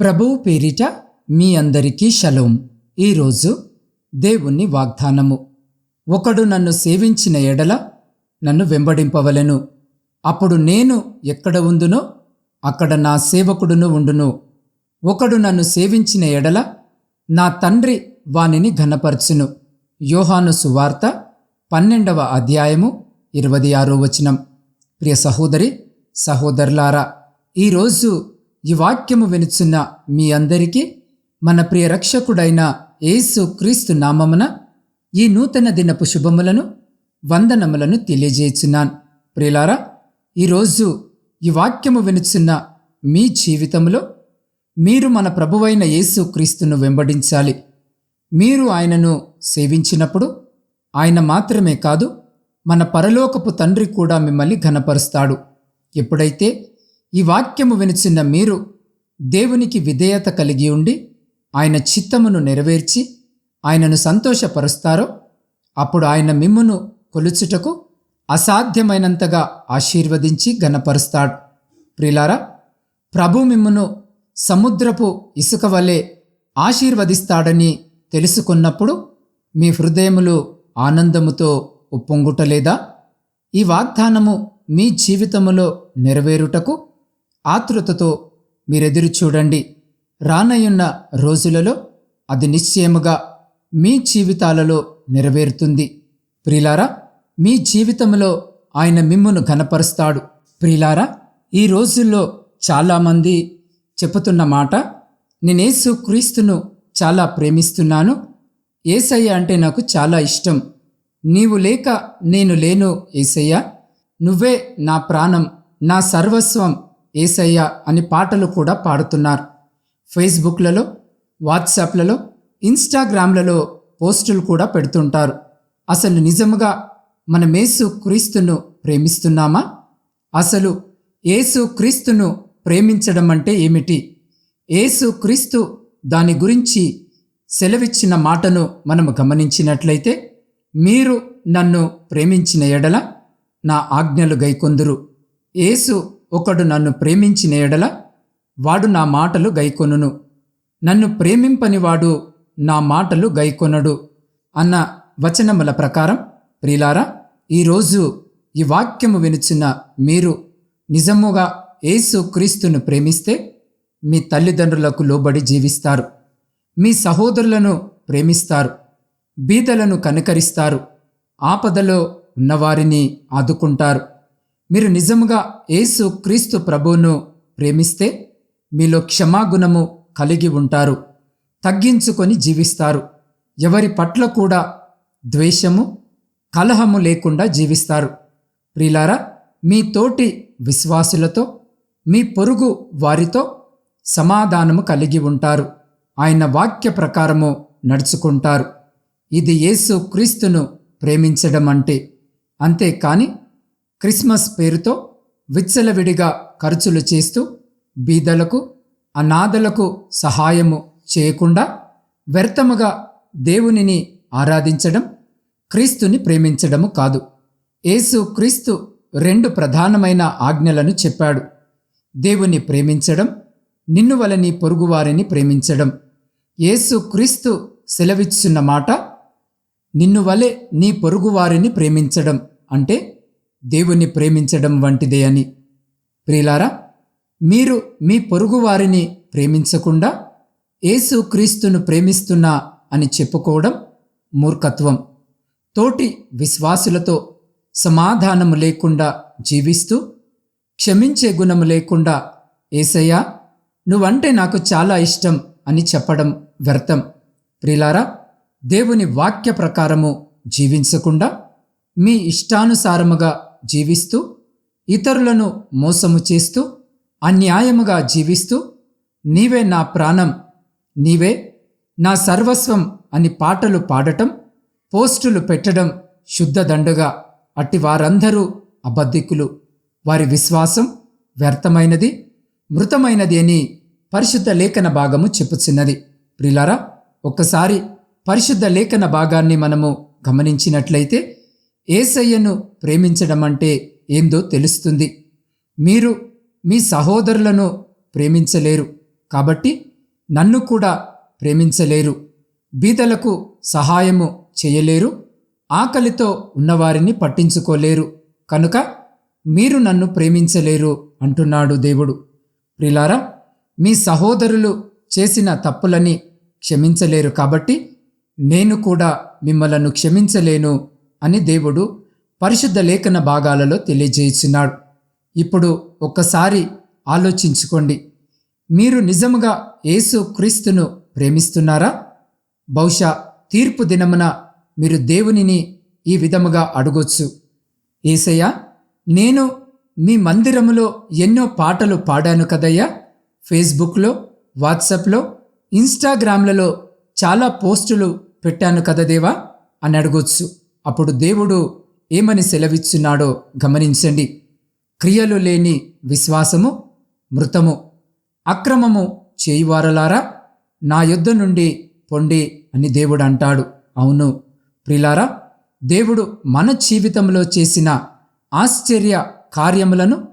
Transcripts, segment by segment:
ప్రభువు పేరిట మీ అందరికీ షలోం. ఈరోజు దేవుని వాగ్దానము. ఒకడు నన్ను సేవించిన ఎడల నన్ను వెంబడింపవలెను. అప్పుడు నేను ఎక్కడ ఉందునో అక్కడ నా సేవకుడును ఉండును. ఒకడు నన్ను సేవించిన ఎడల నా తండ్రి వానిని ఘనపరచును. యోహాను సువార్త పన్నెండవ అధ్యాయము ఇరవై ఆరో వచనం. ప్రియ సహోదరి సహోదరులారా ఈరోజు ఈ వాక్యము వినుచున్న మీ అందరికీ మన ప్రియ రక్షకుడైన యేసు క్రీస్తు నామమున ఈ నూతన దినపు శుభములను వందనములను తెలియజేయచున్నాను. ప్రియులారా ఈరోజు ఈ వాక్యము వినుచున్న మీ జీవితంలో మీరు మన ప్రభువైన యేసు క్రీస్తును వెంబడించాలి. మీరు ఆయనను సేవించినప్పుడు ఆయన మాత్రమే కాదు మన పరలోకపు తండ్రి కూడా మిమ్మల్ని ఘనపరుస్తాడు. ఎప్పుడైతే ఈ వాక్యము వినిచిన్న మీరు దేవునికి విధేయత కలిగి ఉండి ఆయన చిత్తమును నెరవేర్చి ఆయనను సంతోషపరుస్తారో అప్పుడు ఆయన మిమ్మును కొలుచుటకు అసాధ్యమైనంతగా ఆశీర్వదించి గణపరుస్తాడు ప్రిలారా ప్రభు మిమ్మును సముద్రపు ఇసుక వలె ఆశీర్వదిస్తాడని తెలుసుకున్నప్పుడు మీ హృదయములు ఆనందముతో ఉప్పొంగుటలేదా? ఈ వాగ్దానము మీ జీవితములో నెరవేరుటకు ఆతృతతో మీరెదురు చూడండి. రానయున్న రోజులలో అది నిశ్చయముగా మీ జీవితాలలో నెరవేరుతుంది. ప్రిలారా మీ జీవితంలో ఆయన మిమ్మును ఘనపరుస్తాడు. ప్రిలారా ఈ రోజుల్లో చాలామంది చెప్పుతున్న మాట నేనేసు క్రీస్తును చాలా ప్రేమిస్తున్నాను. ఏసయ్య అంటే నాకు చాలా ఇష్టం. నీవు లేక నేను లేను ఏసయ్య. నువ్వే నా ప్రాణం నా సర్వస్వం ఏసయ్య అని పాటలు కూడా పాడుతున్నారు. ఫేస్బుక్లలో వాట్సాప్లలో ఇన్స్టాగ్రామ్లలో పోస్టులు కూడా పెడుతుంటారు. అసలు నిజముగా మనం మేసు క్రీస్తును ప్రేమిస్తున్నామా? అసలు ఏసు క్రీస్తును ప్రేమించడం అంటే ఏమిటి? ఏసు క్రీస్తు దాని గురించి సెలవిచ్చిన మాటను మనము గమనించినట్లయితే మీరు నన్ను ప్రేమించిన ఎడల నా ఆజ్ఞలు గైకొందురు. ఏసు ఒకడు నన్ను ప్రేమించిన ఎడల వాడు నా మాటలు గైకొనును. నన్ను ప్రేమింపనివాడు నా మాటలు గైకొనడు అన్న వచనముల ప్రకారం ప్రిలారా ఈరోజు ఈ వాక్యము వినుచున్న మీరు నిజముగా యేసు క్రీస్తును ప్రేమిస్తే మీ తల్లిదండ్రులకు లోబడి జీవిస్తారు. మీ సహోదరులను ప్రేమిస్తారు. బీదలను కనుకరిస్తారు. ఆపదలో ఉన్నవారిని ఆదుకుంటారు. మీరు నిజముగా యేసు క్రీస్తు ప్రభువును ప్రేమిస్తే మీలో క్షమాగుణము కలిగి ఉంటారు తగ్గించుకొని జీవిస్తారు. ఎవరి పట్ల కూడా ద్వేషము కలహము లేకుండా జీవిస్తారు. ప్రిలారా మీ తోటి విశ్వాసులతో మీ పొరుగు వారితో సమాధానము కలిగి ఉంటారు. ఆయన వాక్య ప్రకారము నడుచుకుంటారు. ఇది యేసు క్రీస్తును ప్రేమించడం అంటే అంతేకాని క్రిస్మస్ పేరుతో విచ్చలవిడిగా ఖర్చులు చేస్తూ బీదలకు అనాథలకు సహాయము చేయకుండా వ్యర్థముగా దేవునిని ఆరాధించడం క్రీస్తుని ప్రేమించడము కాదు. యేసు క్రీస్తు రెండు ప్రధానమైన ఆజ్ఞలను చెప్పాడు. దేవుని ప్రేమించడం నిన్ను వలని నీ పొరుగువారిని ప్రేమించడం. యేసు క్రీస్తు సెలవిచ్చున్న మాట నిన్ను వలె నీ పొరుగువారిని ప్రేమించడం అంటే దేవుని ప్రేమించడం వంటిదే అని. ప్రియులారా మీరు మీ పొరుగువారిని ప్రేమించకుండా యేసు క్రీస్తును ప్రేమిస్తున్నా అని చెప్పుకోవడం మూర్ఖత్వం. తోటి విశ్వాసులతో సమాధానము లేకుండా జీవిస్తూ క్షమించే గుణము లేకుండా ఏసయ్యా నువ్వంటే నాకు చాలా ఇష్టం అని చెప్పడం వ్యర్థం. ప్రిలారా దేవుని వాక్య ప్రకారము జీవించకుండా మీ ఇష్టానుసారముగా జీవిస్తూ ఇతరులను మోసము చేస్తూ అన్యాయముగా జీవిస్తూ నీవే నా ప్రాణం నీవే నా సర్వస్వం అని పాటలు పాడటం పోస్టులు పెట్టడం శుద్ధదండుగా అట్టి వారందరూ అబద్ధికులు. వారి విశ్వాసం వ్యర్థమైనది మృతమైనది అని పరిశుద్ధ లేఖన భాగము చెప్పుచున్నది. ప్రిలారా ఒక్కసారి పరిశుద్ధ లేఖన భాగాన్ని మనము గమనించినట్లయితే ఏసయ్యను ప్రేమించడం అంటే ఏందో తెలుస్తుంది. మీరు మీ సహోదరులను ప్రేమించలేరు. కాబట్టి నన్ను కూడా ప్రేమించలేరు. బీదలకు సహాయము చేయలేరు. ఆకలితో ఉన్నవారిని పట్టించుకోలేరు. కనుక మీరు నన్ను ప్రేమించలేరు అంటున్నాడు దేవుడు. ప్రిలారా మీ సహోదరులు చేసిన తప్పులని క్షమించలేరు కాబట్టి నేను కూడా మిమ్మలను క్షమించలేను అని దేవుడు పరిశుద్ధ లేఖన భాగాలలో తెలియజేస్తున్నాడు ఇప్పుడు ఒక్కసారి ఆలోచించుకోండి. మీరు నిజముగా యేసు క్రీస్తును ప్రేమిస్తున్నారా? బహుశా తీర్పు దినమున మీరు దేవునిని ఈ విధముగా అడగొచ్చు. ఏసయ్య నేను మీ మందిరములో ఎన్నో పాటలు పాడాను కదయ్యా. ఫేస్బుక్లో వాట్సాప్లో ఇన్స్టాగ్రామ్లలో చాలా పోస్టులు పెట్టాను కదా దేవా అని అడగొచ్చు. అప్పుడు దేవుడు ఏమని సెలవిచ్చున్నాడో గమనించండి. క్రియలు లేని విశ్వాసము మృతము అక్రమము చేయువారలారా? నా యుద్ధ నుండి పొండి అని దేవుడు అంటాడు. అవును ప్రిలారా దేవుడు మన జీవితంలో చేసిన ఆశ్చర్య కార్యములను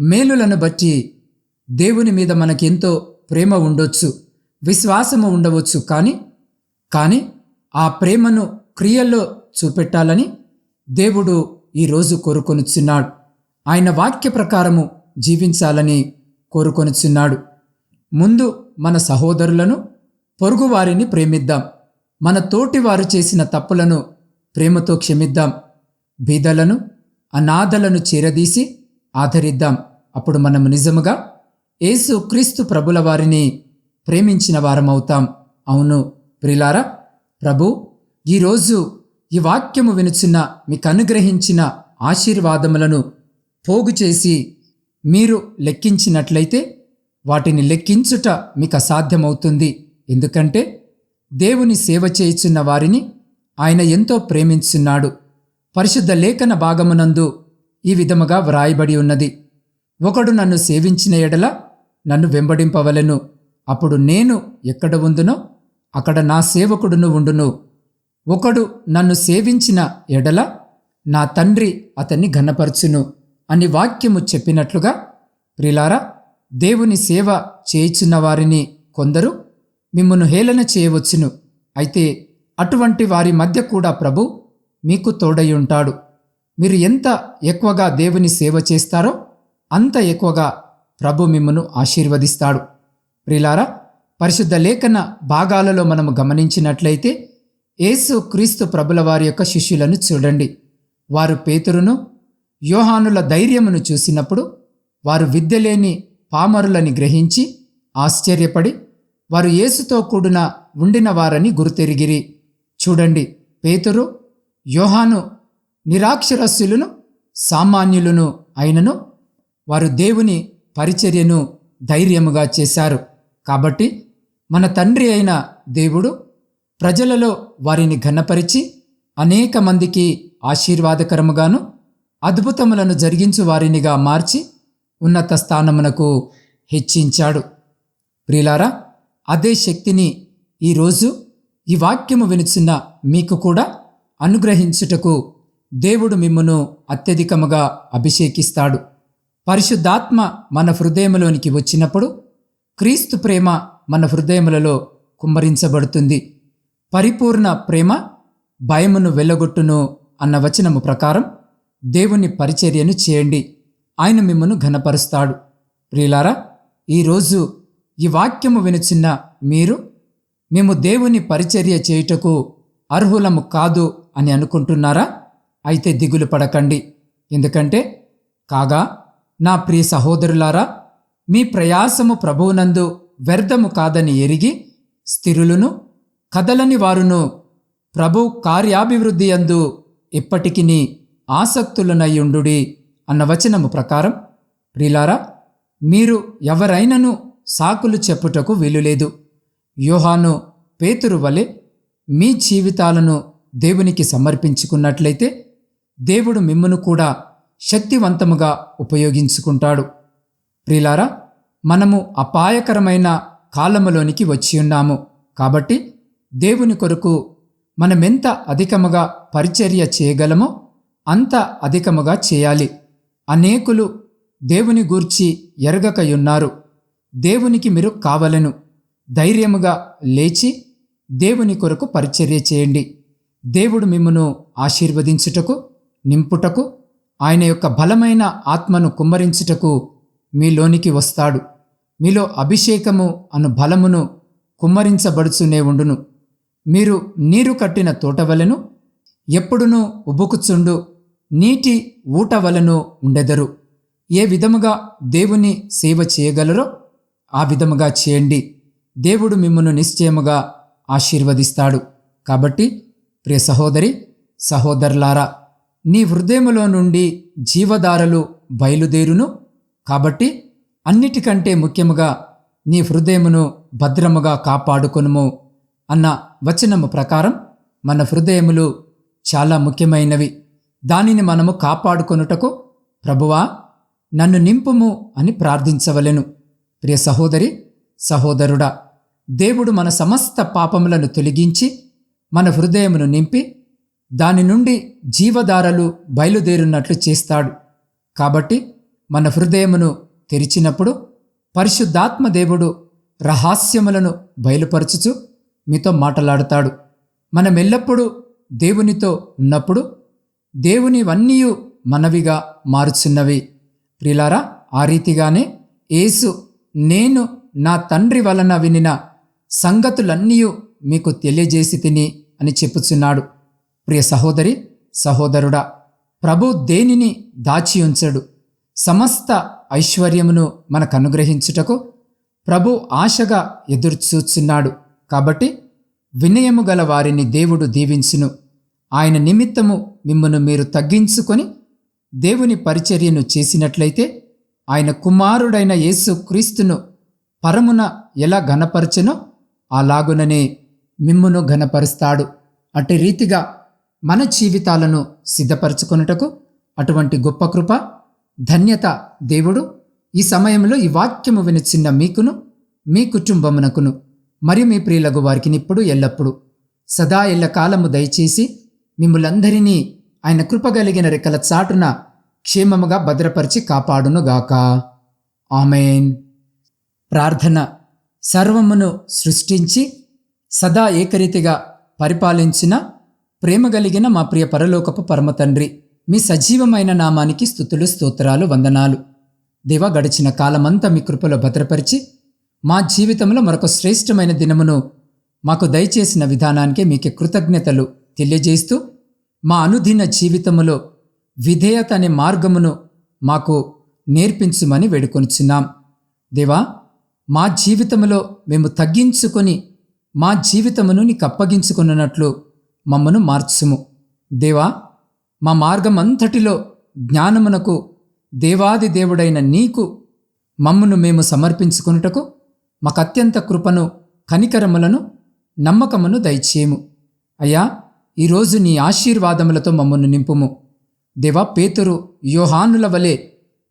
మేలులను బట్టి దేవుని మీద మనకెంతో ప్రేమ ఉండొచ్చు విశ్వాసము ఉండవచ్చు కానీ కానీ ఆ ప్రేమను క్రియల్లో చూపెట్టాలని దేవుడు ఈరోజు కోరుకొనుచున్నాడు. ఆయన వాక్య ప్రకారము జీవించాలని కోరుకొనుచున్నాడు. ముందు మన సహోదరులను పొరుగువారిని ప్రేమిద్దాం. మన తోటి వారు చేసిన తప్పులను ప్రేమతో క్షమిద్దాం. బీదలను అనాథలను చేరదీసి ఆదరిద్దాం. అప్పుడు మనము నిజముగా యేసు క్రీస్తు ప్రభుల వారిని ప్రేమించిన వారమవుతాం. అవును ప్రిలారా ప్రభు ఈరోజు ఈ వాక్యము వినుచున్న మీకు అనుగ్రహించిన ఆశీర్వాదములను పోగు చేసి మీరు లెక్కించినట్లయితే వాటిని లెక్కించుట మీకు అసాధ్యమవుతుంది. ఎందుకంటే దేవుని సేవ చేయుచున్న వారిని ఆయన ఎంతో ప్రేమించున్నాడు. పరిశుద్ధ లేఖన భాగమునందు ఈ విధముగా వ్రాయబడి ఉన్నది. ఒకడు నన్ను సేవించిన ఎడల నన్ను వెంబడింపవలెను. అప్పుడు నేను ఎక్కడ ఉందునో అక్కడ నా సేవకుడును ఉండును. ఒకడు నన్ను సేవించిన ఎడల నా తండ్రి అతన్ని ఘనపరచును అని వాక్యము చెప్పినట్లుగా ప్రిలారా దేవుని సేవ చేయిచున్న వారిని కొందరు మిమ్మను హేళన చేయవచ్చును. అయితే అటువంటి వారి మధ్య కూడా ప్రభు మీకు తోడై ఉంటాడు. మీరు ఎంత ఎక్కువగా దేవుని సేవ చేస్తారో అంత ఎక్కువగా ప్రభు మిమ్మను ఆశీర్వదిస్తాడు. ప్రిలారా పరిశుద్ధ లేఖన భాగాలలో మనము గమనించినట్లయితే యేసు క్రీస్తు ప్రభుల వారి యొక్క శిష్యులను చూడండి. వారు పేతురును యోహానుల ధైర్యమును చూసినప్పుడు వారు విద్యలేని పామరులని గ్రహించి ఆశ్చర్యపడి వారు యేసుతో కూడిన ఉండిన వారని గుర్తెరిగిరి. చూడండి పేతురు యోహాను నిరాక్షరస్యులను సామాన్యులను అయినను వారు దేవుని పరిచర్యను ధైర్యముగా చేశారు. కాబట్టి మన తండ్రి అయిన దేవుడు ప్రజలలో వారిని ఘనపరిచి అనేక మందికి ఆశీర్వాదకరముగాను అద్భుతములను జరిగించు వారినిగా మార్చి ఉన్నత స్థానమునకు హెచ్చించాడు. ప్రిలారా అదే శక్తిని ఈరోజు ఈ వాక్యము వినిచిన మీకు కూడా అనుగ్రహించుటకు దేవుడు మిమ్మును అత్యధికముగా అభిషేకిస్తాడు. పరిశుద్ధాత్మ మన హృదయములోనికి వచ్చినప్పుడు క్రీస్తు ప్రేమ మన హృదయములలో కుమ్మరించబడుతుంది. పరిపూర్ణ ప్రేమ భయమును వెళ్ళగొట్టును అన్న వచనము ప్రకారం దేవుని పరిచర్యను చేయండి. ఆయన మిమ్మను ఘనపరుస్తాడు. ప్రియులారా ఈరోజు ఈ వాక్యము వినుచున్న మీరు మేము దేవుని పరిచర్య చేయుటకు అర్హులము కాదు అని అనుకుంటున్నారా? అయితే దిగులు పడకండి. ఎందుకంటే కాగా నా ప్రియ సహోదరులారా మీ ప్రయాసము ప్రభువునందు వ్యర్థము కాదని ఎరిగి స్థిరులను కదలని వారును ప్రభు కార్యాభివృద్ధి అందు ఇప్పటికిని ఆసక్తులనయ్యుండుడి అన్న వచనము ప్రకారం ప్రిలారా మీరు ఎవరైనను సాకులు చెప్పుటకు వీలులేదు. యోహాను పేతురు వలె మీ జీవితాలను దేవునికి సమర్పించుకున్నట్లయితే దేవుడు మిమ్మును కూడా శక్తివంతముగా ఉపయోగించుకుంటాడు. ప్రిలారా మనము అపాయకరమైన కాలములోనికి వచ్చి ఉన్నాము కాబట్టి దేవుని కొరకు మనమెంత అధికముగా పరిచర్య చేయగలమో అంత అధికముగా చేయాలి. అనేకులు దేవుని గూర్చి ఎరగకయున్నారు. దేవునికి మీరు కావలను. ధైర్యముగా లేచి దేవుని కొరకు పరిచర్య చేయండి. దేవుడు మిమ్మను ఆశీర్వదించుటకు నింపుటకు ఆయన యొక్క బలమైన ఆత్మను కుమ్మరించుటకు మీలోనికి వస్తాడు. మీలో అభిషేకము అను బలమును కుమ్మరించబడుచునే ఉండును. మీరు నీరు కట్టిన తోటవలను ఎప్పుడునూ ఉబుకుచుండు నీటి ఊట వలను ఉండెదరు. ఏ విధముగా దేవుని సేవ చేయగలరో ఆ విధముగా చేయండి. దేవుడు మిమ్మను నిశ్చయముగా ఆశీర్వదిస్తాడు. కాబట్టి ప్రియ సహోదరి సహోదరులారా నీ హృదయములో నుండి జీవధారలు బయలుదేరును. కాబట్టి అన్నిటికంటే ముఖ్యముగా నీ హృదయమును భద్రముగా కాపాడుకొనుము. అన్న వచనము ప్రకారం మన హృదయములు చాలా ముఖ్యమైనవి. దానిని మనము కాపాడుకొనుటకు ప్రభువా నన్ను నింపుము అని ప్రార్థించవలెను. ప్రియ సహోదరి సహోదరుడా దేవుడు మన సమస్త పాపములను తొలగించి మన హృదయమును నింపి దాని నుండి జీవధారలు బయలుదేరున్నట్లు చేస్తాడు. కాబట్టి మన హృదయమును తెరిచినప్పుడు పరిశుద్ధాత్మ దేవుడు రహస్యములను బయలుపరచుచు మీతో మాట్లాడతాడు. మనం ఎల్లప్పుడూ దేవునితో ఉన్నప్పుడు దేవునివన్నీ మనవిగా మారుచున్నవి. ప్రిలారా ఆ రీతిగానే యేసు నేను నా తండ్రి వలన వినిన సంగతులన్నీ మీకు తెలియజేసి తిని అని చెప్పుచున్నాడు. ప్రియ సహోదరి సహోదరుడా ప్రభు దేనిని దాచి ఉంచడు? సమస్త ఐశ్వర్యమును మనకు అనుగ్రహించుటకు ప్రభు ఆశగా ఎదురుచూచున్నాడు. కాబట్టి వినయము గల వారిని దేవుడు దీవించును. ఆయన నిమిత్తము మిమ్మను మీరు తగ్గించుకొని దేవుని పరిచర్యను చేసినట్లయితే ఆయన కుమారుడైన యేసు క్రీస్తును పరమున ఎలా ఘనపరచనో అలాగుననే మిమ్మును ఘనపరుస్తాడు. అటు రీతిగా మన జీవితాలను సిద్ధపరచుకొనుటకు అటువంటి గొప్ప కృప ధన్యత దేవుడు ఈ సమయంలో ఈ వాక్యము వినిచిన్న మీకును మీ కుటుంబమునకును. మరియు మీ ప్రియులకు వారికి ఇప్పుడు ఎల్లప్పుడు. సదా ఎల్ల కాలము దయచేసి మిమ్ములందరినీ ఆయన కృపగలిగిన రెక్కల చాటున క్షేమముగా భద్రపరిచి కాపాడునుగాక. ఆమెన్. ప్రార్థన సర్వమును సృష్టించి సదా ఏకరీతిగా పరిపాలించిన ప్రేమ కలిగిన మా ప్రియ పరలోకపు పరమ తండ్రి మీ సజీవమైన నామానికి స్థుతులు స్తోత్రాలు వందనాలు. దేవ గడిచిన కాలమంతా మీ కృపలో భద్రపరిచి మా జీవితంలో మరొక శ్రేష్టమైన దినమును మాకు దయచేసిన విధానానికి మీకు కృతజ్ఞతలు తెలియజేస్తూ మా అనుదిన జీవితములో విధేయత అనే మార్గమును మాకు నేర్పించుమని వేడుకొనిచున్నాం. దేవా మా జీవితంలో మేము తగ్గించుకొని మా జీవితమును నీకు అప్పగించుకున్నట్లు మమ్మను మార్చుము. దేవా మా మార్గం అంతటిలో జ్ఞానమునకు దేవాది దేవుడైన నీకు మమ్మను మేము సమర్పించుకొనుటకు మాకు అత్యంత కృపను కనికరములను నమ్మకమును దయచేయము. అయ్యా ఈరోజు నీ ఆశీర్వాదములతో మమ్మను నింపుము. దేవా పేతురు యోహానుల వలె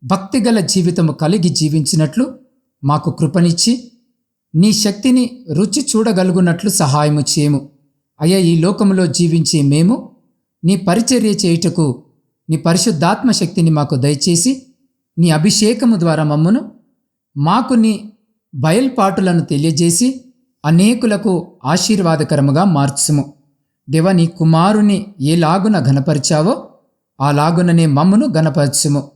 భక్తిగల జీవితము కలిగి జీవించినట్లు మాకు కృపనిచ్చి నీ శక్తిని రుచి చూడగలుగునట్లు సహాయము చేయము. అయ్యా ఈ లోకములో జీవించే మేము నీ పరిచర్య చేయుటకు నీ పరిశుద్ధాత్మ శక్తిని మాకు దయచేసి నీ అభిషేకము ద్వారా మమ్మను మాకు నీ బయల్పాటులను తెలియజేసి అనేకులకు ఆశీర్వాదకరముగా మార్చుము. దేవ నీ కుమారుని ఏలాగున ఘనపరిచావో అలాగుననే మమ్మును ఘనపరచుము.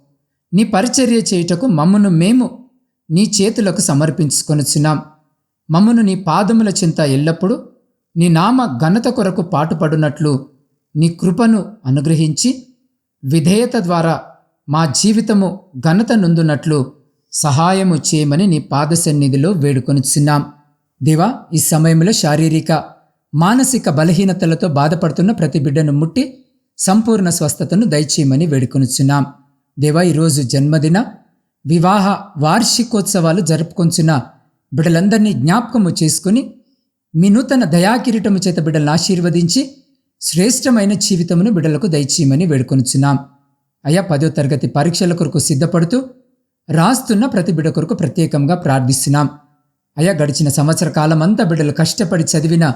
నీ పరిచర్య చేయుటకు మమ్మును మేము నీ చేతులకు సమర్పించుకొనుచున్నాం. మమ్మును నీ పాదముల చింత ఎల్లప్పుడూ నీ నామ ఘనత కొరకు పాటుపడునట్లు నీ కృపను అనుగ్రహించి విధేయత ద్వారా మా జీవితము ఘనత నుందునట్లు సహాయము చేయమని నీ పాద సన్నిధిలో వేడుకొనిచున్నాం. దేవా ఈ సమయంలో శారీరక మానసిక బలహీనతలతో బాధపడుతున్న ప్రతి బిడ్డను ముట్టి సంపూర్ణ స్వస్థతను దయచేయమని వేడుకొనిచున్నాం. దేవా ఈరోజు జన్మదిన వివాహ వార్షికోత్సవాలు జరుపుకొంచున్న బిడ్డలందరినీ జ్ఞాపకము చేసుకుని మీ నూతన దయాకిరీటము చేత బిడ్డలను ఆశీర్వదించి శ్రేష్టమైన జీవితమును బిడ్డలకు దయచేయమని వేడుకొనిచున్నాం. అయ్యా పదో తరగతి పరీక్షల కొరకు సిద్ధపడుతూ రాస్తున్న ప్రతి బిడ కొరకు ప్రత్యేకంగా ప్రార్థిస్తున్నాం. అయా గడిచిన సంవత్సర కాలమంతా బిడ్డలు కష్టపడి చదివిన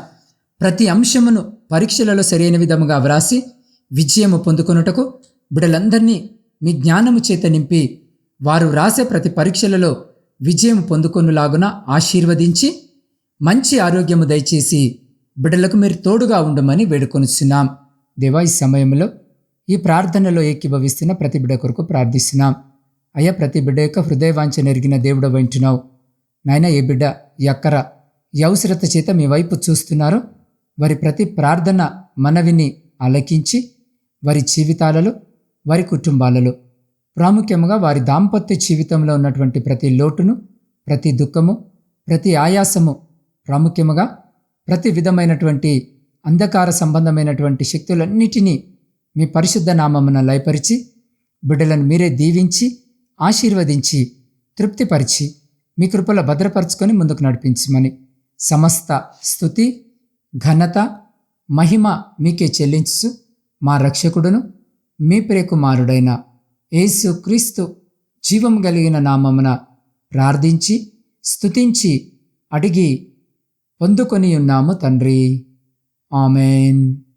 ప్రతి అంశమును పరీక్షలలో సరైన విధముగా వ్రాసి విజయము పొందుకొనుటకు బిడ్డలందరినీ మీ జ్ఞానము చేత నింపి వారు వ్రాసే ప్రతి పరీక్షలలో విజయం పొందుకొనులాగున ఆశీర్వదించి మంచి ఆరోగ్యము దయచేసి బిడ్డలకు మీరు తోడుగా ఉండమని వేడుకొనిస్తున్నాం దేవా ఈ సమయంలో ఈ ప్రార్థనలో ఏకీభవిస్తున్న ప్రతి బిడ కొరకు ప్రార్థిస్తున్నాం. అయ్యా ప్రతి బిడ్డ యొక్క హృదయవాంఛ నెరిగిన దేవుడు వింటున్నావు. నాయన ఏ బిడ్డ ఎక్కర యవసరత చేత మీ వైపు చూస్తున్నారో వారి ప్రతి ప్రార్థన మనవిని ఆలకించి వారి జీవితాలలో వారి కుటుంబాలలో ప్రాముఖ్యంగా వారి దాంపత్య జీవితంలో ఉన్నటువంటి ప్రతి లోటును ప్రతి దుఃఖము ప్రతి ఆయాసము ప్రాముఖ్యముగా ప్రతి విధమైనటువంటి అంధకార సంబంధమైనటువంటి శక్తులన్నిటినీ మీ పరిశుద్ధ నామమున లయపరిచి బిడ్డలను మీరే దీవించి ఆశీర్వదించి తృప్తిపరిచి మీ కృపలో భద్రపరుచుకొని ముందుకు నడిపించమని సమస్త స్థుతి ఘనత మహిమ మీకే చెల్లించు మా రక్షకుడును మీ ప్రియకుమారుడైన యేసు క్రీస్తు జీవం కలిగిన నామమున ప్రార్థించి స్తుతించి అడిగి పొందుకొని ఉన్నాము తండ్రి. ఆమెన్.